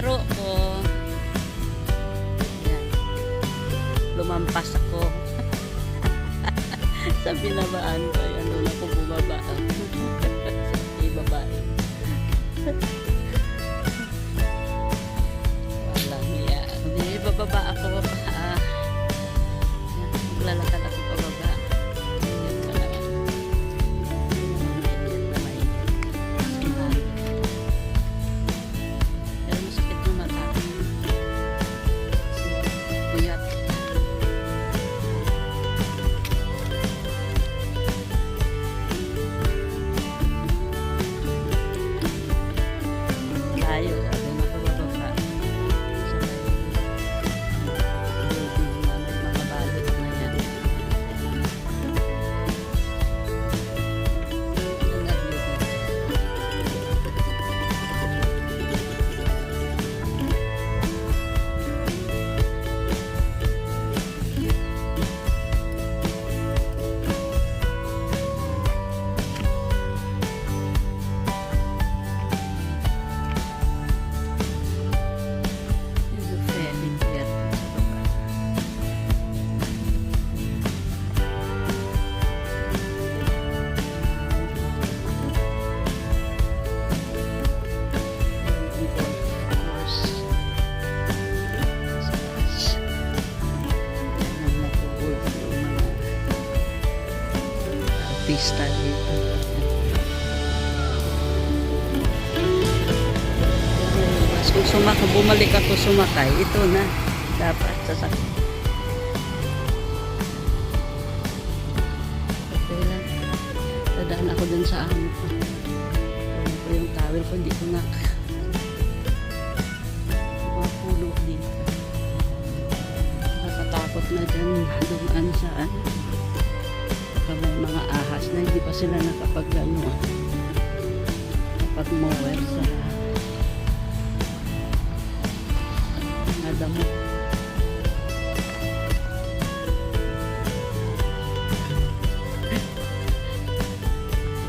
laro ko. Yan. Lumampas ako. Sa binabaan ko, ay ano na ko bumaba. Sa ibabaan. Walang iya. Hindi, bababa ako. Artista dito. Kung sumaka, bumalik ako sumakay, ito na. Dapat sasakay. Okay lang. Dadaan ako dun sa amo ko. Ko yung towel ko, hindi ko na. Mga puno dito. Nakakatakot na dyan dumaan sa ano. Baka mga ahas na hindi pa sila nakapag ano. Kapag mower sa mga damo.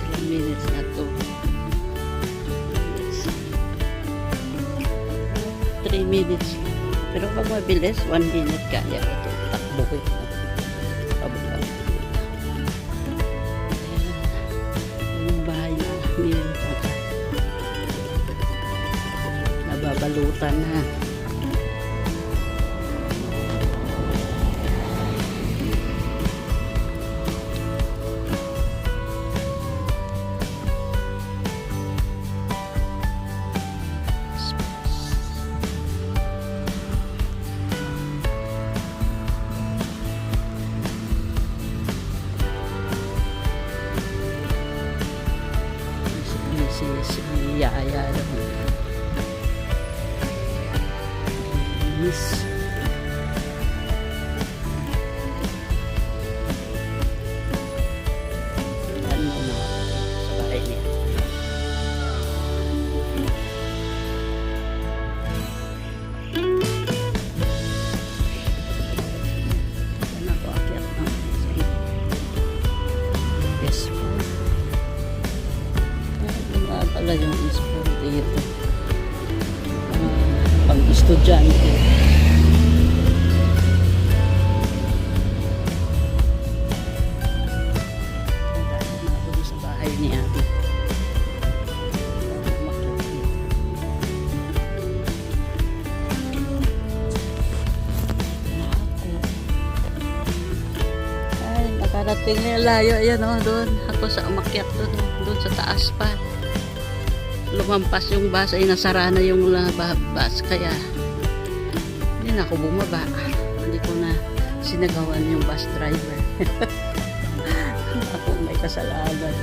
Ilang minutes na to. Minutes. Three minutes. Pero pag mabilis, one minute kaya ko to. Takbo ko Nababalutan na. si, isso. Na layo. Ayan o, doon. Ako sa umakyat doon. oh, Doon sa taas pa. Lumampas yung bus. Ay, nasara na yung ba- bus. Kaya, hindi na ako bumaba. Hindi ko na sinagawan yung bus driver. ako may kasalanan.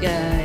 guy.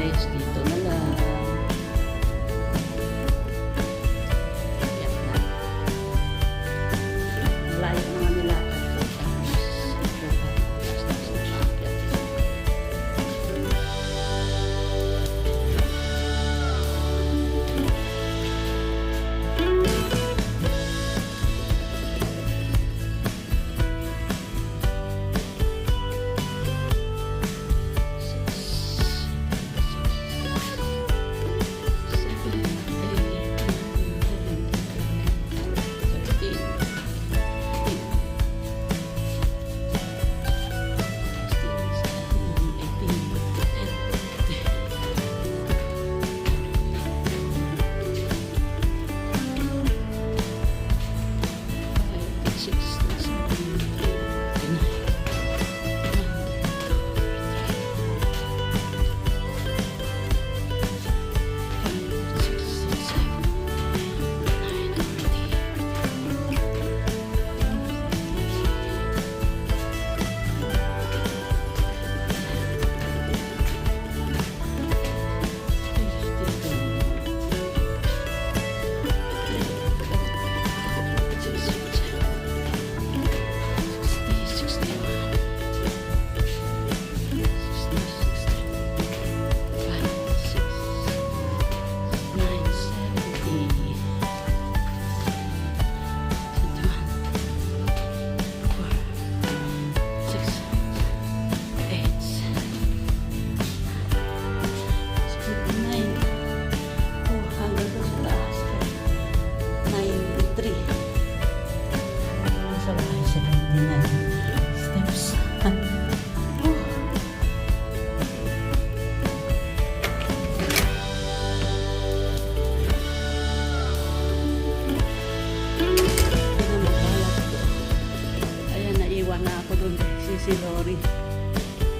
si Lori.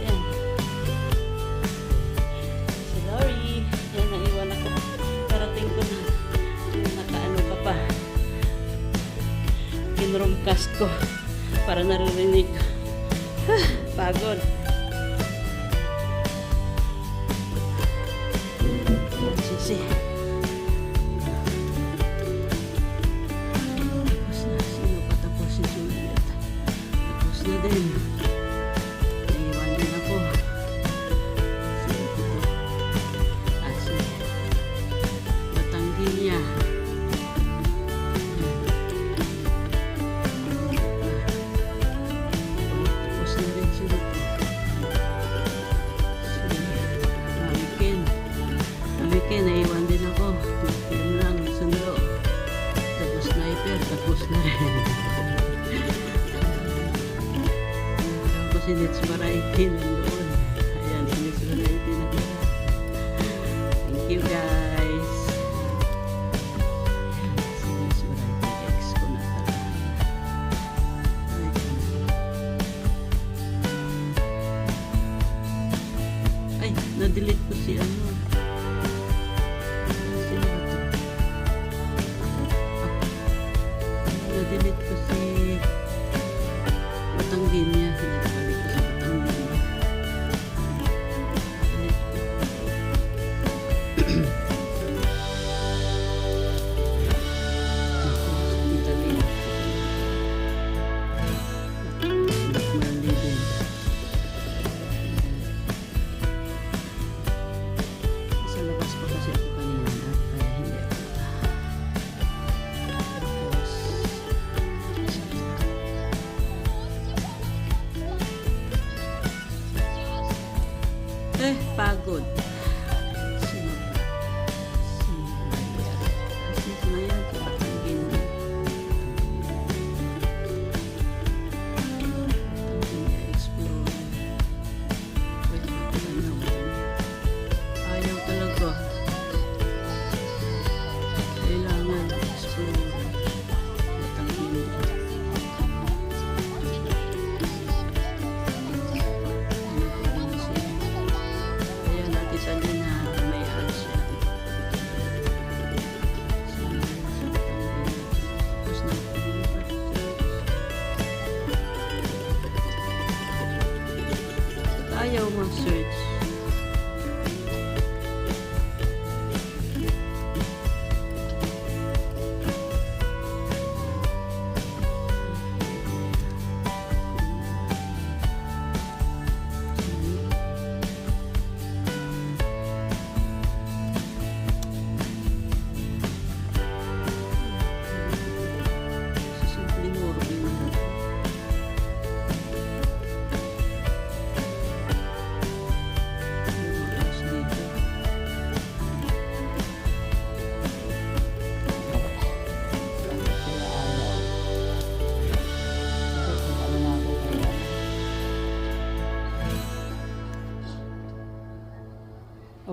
Ayan. Si Lori. Ayan, naiwan ako. Parating ko na. Nakaano ka pa. Kinromcast ko. Para naririnig. Pagod. Sisi. Sisi. Tapos na rin. Tapos inits para 18 nandoon. Ayan, inits para 18 na. Thank you guys. Inits para 18 eggs ko na tala. Ay, na-delete ko si ano. Eh, pagod.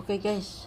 Okay guys,